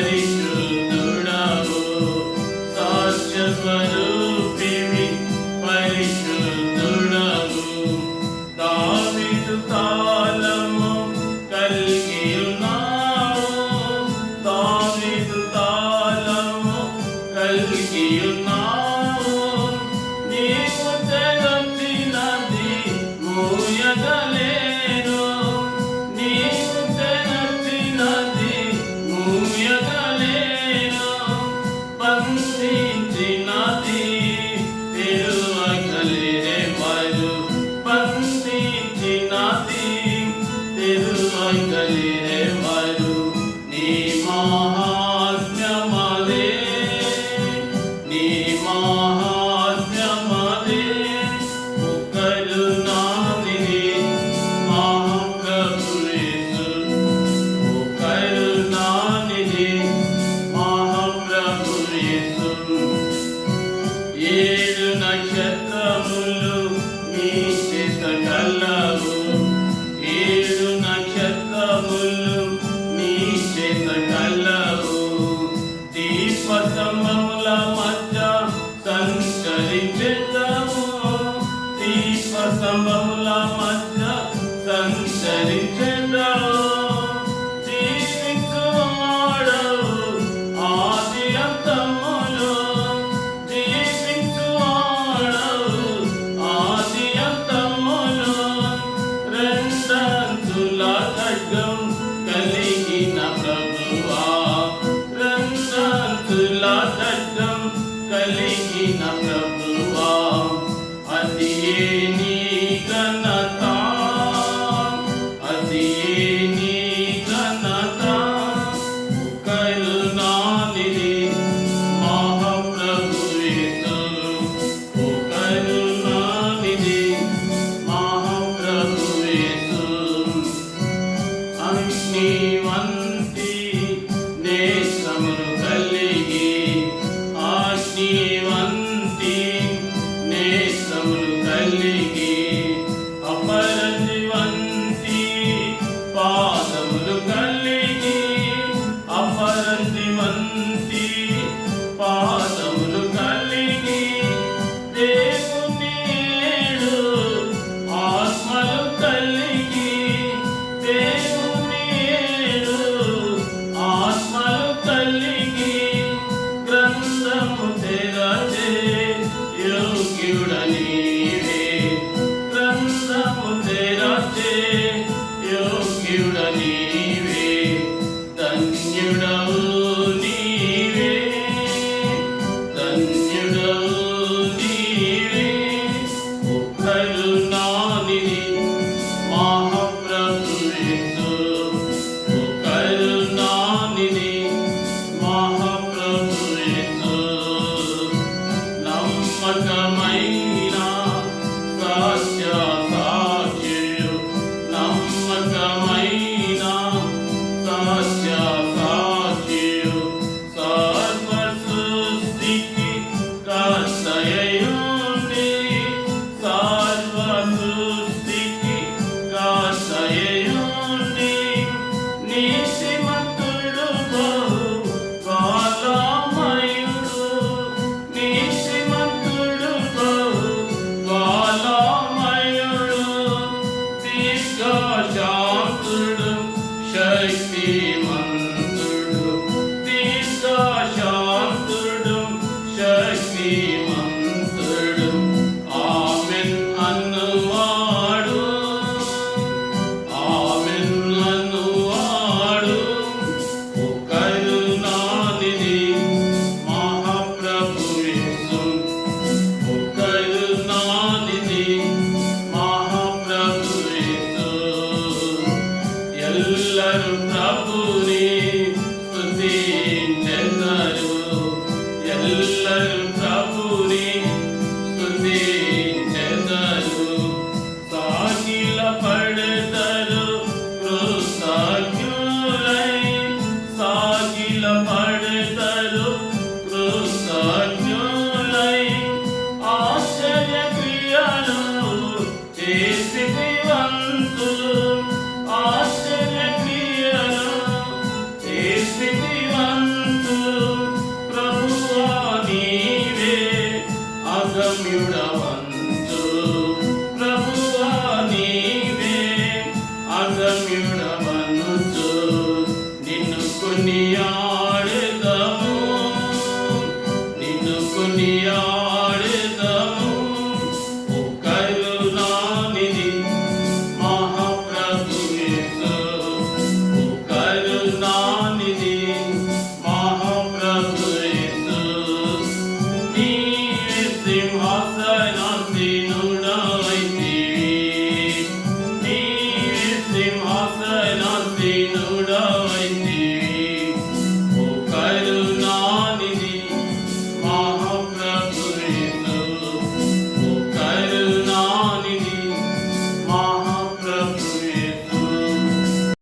పరిశుద్ధుడవు. సాస్వరు ఏడు నక్షత్రములు నీ చేత కలవు. ఏడు నక్షత్రములు నీ చేత కలవు. దీప స్తంభముల మధ్య ప్రభుని స్తుతించెదరు ఎల్లరు ప్రభుని స్తుతించెదరు సాగిల పడతరు కృతజ్ఞులై సాగిల పడతరు కృతజ్ఞులై ఆశ్చర్య క్రియలు చేసి